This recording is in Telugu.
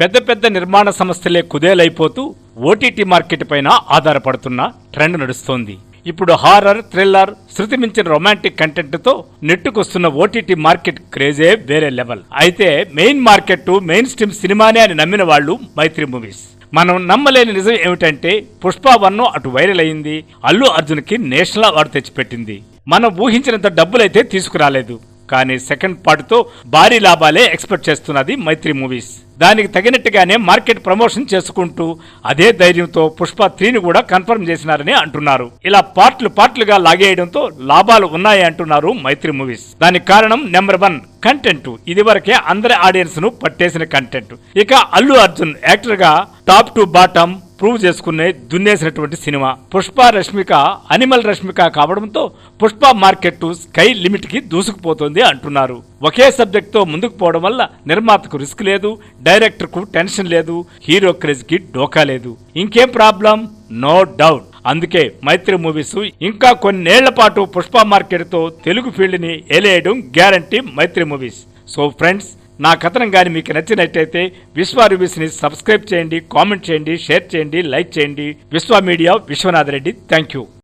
పెద్ద పెద్ద నిర్మాణ సంస్థలే కుదేలైపోతూ ఓటీటీ మార్కెట్ పైన ఆధారపడుతున్న ట్రెండ్ నడుస్తోంది. ఇప్పుడు హారర్ థ్రిల్లర్ శృతి మించిన రొమాంటిక్ కంటెంట్తో నెట్టుకొస్తున్న ఓటీటీ మార్కెట్ క్రేజే వేరే లెవెల్. అయితే మెయిన్ మార్కెట్ మెయిన్ స్ట్రీమ్ సినిమానే అని నమ్మిన వాళ్ళు మైత్రి మూవీస్. మనం నమ్మలేని నిజం ఏమిటంటే పుష్ప వన్ అటు వైరల్ అయింది అల్లు అర్జున్కి నేషనల్ అవార్డు తెచ్చిపెట్టింది. మనం ఊహించినంత డబ్బులైతే తీసుకురాలేదు. కానీ సెకండ్ పార్ట్తో భారీ లాభాలే ఎక్స్పెక్ట్ చేస్తున్నది మైత్రి మూవీస్. దానికి తగినట్టుగానే మార్కెట్ ప్రమోషన్ చేసుకుంటూ అదే ధైర్యంతో పుష్ప త్రీని కూడా కన్ఫర్మ్ చేసినారని అంటున్నారు. ఇలా పార్ట్లు పార్ట్లుగా లాగేయడంతో లాభాలు ఉన్నాయి అంటున్నారు మైత్రి మూవీస్. దానికి కారణం నెంబర్ వన్ కంటెంట్. ఇదివరకే అందరి ఆడియన్స్ను పట్టేసిన కంటెంట్. ఇక అల్లు అర్జున్ యాక్టర్గా టాప్ టు బాటమ్ ప్రూవ్ చేసుకునే దున్నేసినటువంటి సినిమా. పుష్ప రష్మిక అనిమల్ రష్మిక కావడంతో పుష్ప మార్కెట్ స్కై లిమిట్కి దూసుకుపోతుంది అంటున్నారు. ఒకే సబ్జెక్ట్తో ముందుకు పోవడం వల్ల నిర్మాతకు రిస్క్ లేదు డైరెక్టర్కు టెన్షన్ లేదు హీరో క్రేజ్కి డోకా లేదు. ఇంకేం ప్రాబ్లం? No doubt. అందుకే మైత్రి మూవీస్ ఇంకా కొన్నేళ్ళ పాటు పుష్ప మార్కెట్తో తెలుగు ఫీల్డ్ని ఏలేయడం guarantee Mythri movies. So friends నా కథనం కానీ మీకు నచ్చినట్టయితే విశ్వ రివ్యూస్ని సబ్స్క్రైబ్ చేయండి కామెంట్ చేయండి షేర్ చేయండి లైక్ చేయండి. Viswa media Viswanath Reddy thank you